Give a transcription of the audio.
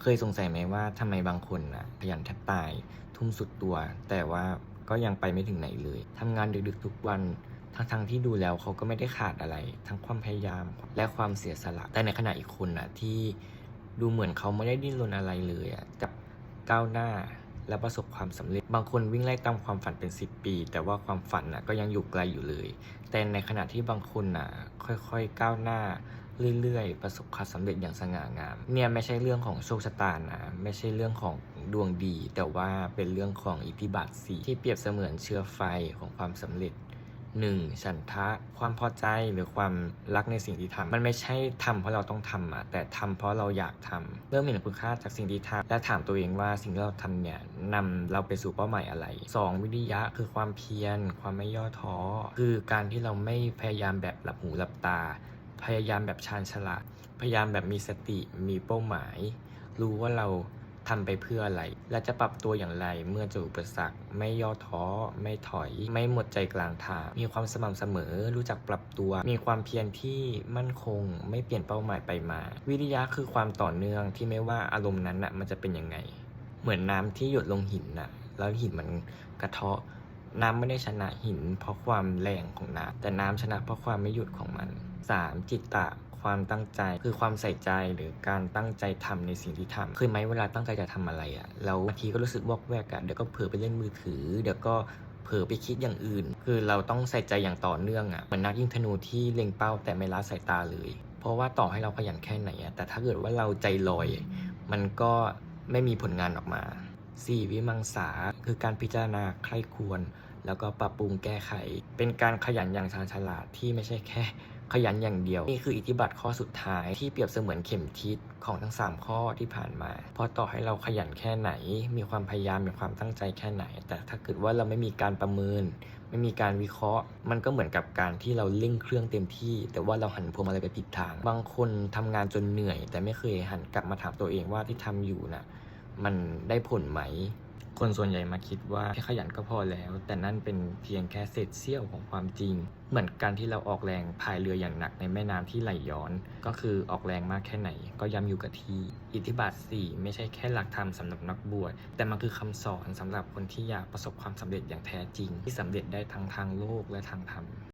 เคยสงสัยไหมว่าทำไมบางคนอะขยันแทบตาย ทุ่มสุดตัว แต่ว่าก็ยังไปไม่ถึงไหนเลยทำงานดึกๆทุกวันทั้งๆที่ดูแล้วเขาก็ไม่ได้ขาดอะไร ทั้งความพยายามและความเสียสละ แต่ในขณะอีกคนอะที่ดูเหมือนเขาไม่ได้ดิ้นรนอะไรเลยอะกับก้าวหน้า และประสบความสำเร็จ บางคนวิ่งไล่ตามความฝันเป็น 10 ปี แต่ว่าความฝันน่ะก็ยังอยู่ไกลอยู่เลย แต่ในขณะที่บางคนน่ะค่อยๆก้าวหน้าเรื่อยๆ ประสบความสำเร็จอย่างสง่างาม เนี่ยไม่ใช่เรื่องของโชคชะตานะ ไม่ใช่เรื่องของดวงดี แต่ว่าเป็นเรื่องของอิทธิบาทสีที่เปรียบเสมือนเชื้อไฟของความสำเร็จ 1. ฉันทะความพอใจหรือความรักในสิ่งที่ทำมันไม่ใช่ทำเพราะเราต้องทำอะแต่ทำเพราะเราอยากทำเริ่มเห็นคุณค่าจากสิ่งที่ทำและถามตัวเองว่าสิ่งที่เราทำเนี่ยนำเราไปสู่เป้าหมายอะไร 2. วิริยะคือความเพียร ความไม่ย่อท้อ คือการที่เราไม่พยายามแบบหลับหูหลับตา พยายามแบบชาญฉลาดพยายามแบบมีสติมีเป้าหมาย รู้ว่าเรา ทำไปเพื่ออะไร และจะปรับตัวอย่างไรเมื่อเจออุปสรรค ไม่ย่อท้อ ไม่ถอย ไม่หมดใจกลางทาง มีความสม่ำเสมอ รู้จักปรับตัว มีความเพียรที่มั่นคง ไม่เปลี่ยนเป้าหมายไปมา วิริยะคือความต่อเนื่องที่ไม่ว่าอารมณ์นั้นน่ะมันจะเป็นยังไง เหมือนน้ำที่หยดลงหินน่ะ แล้วหินมันกระเทาะน้ำไม่ได้ชนะหิน เพราะความแรงของน้ำแต่น้ำชนะเพราะความไม่หยุดของมัน 3. จิตตะ ความตั้งใจ คือความใส่ใจหรือการตั้งใจทำในสิ่งที่ทำเคยไหมเวลาตั้งใจจะทำอะไรอะ่ะแล้วบางทีก็รู้สึกวอกแวกอะ่ะเดี๋ยวก็เผลอไปเล่นมือถือ เดี๋ยวก็เผลอไปคิดอย่างอื่น คือเราต้องใส่ใจอย่างต่อเนื่องอะ่ะเหมือนนักยิงธนูที่เล็งเป้าแต่ไม่ละสายตาเลย เพราะว่าต่อให้เราขยันแค่ไหนอะแต่ถ้าเกิดว่าเราใจลอย มันก็ไม่มีผลงานออกมา 4. วิมังสาคือการพิจารณาใครควร แล้วก็ปรับปรุงแก้ไข เป็นการขยันอย่างชาญฉลาดที่ไม่ใช่แค่ขยันอย่างเดียว นี่คืออิทธิบาทข้อสุดท้ายที่เปรียบเสมือนเข็มทิศของทั้ง 3 ข้อที่ผ่านมา เพราะต่อให้เราขยันแค่ไหน มีความพยายามมีความตั้งใจแค่ไหน แต่ถ้าเกิดว่าเราไม่มีการประเมิน ไม่มีการวิเคราะห์ มันก็เหมือนกับการที่เราเร่งเครื่องเต็มที่ แต่ว่าเราหันพวงมาลัยไปผิดทาง บางคนทำงานจนเหนื่อย แต่ไม่เคยหันกลับมาถามตัวเองว่าที่ทำอยู่น่ะมันได้ผลไหม คนส่วนใหญ่มาคิดว่าแค่ขยันก็พอแล้ว แต่นั่นเป็นเพียงแค่เศษเสี้ยวของความจริง เหมือนการที่เราออกแรงพายเรืออย่างหนักในแม่น้ำที่ไหลย้อน ก็คือออกแรงมากแค่ไหน ก็ย้ำอยู่กับที่ อิทธิบาท 4 ไม่ใช่แค่หลักธรรมสำหรับนักบวช แต่มันคือคำสอนสำหรับคนที่อยากประสบความสำเร็จอย่างแท้จริง ที่สำเร็จได้ทั้งทางโลกและทางธรรม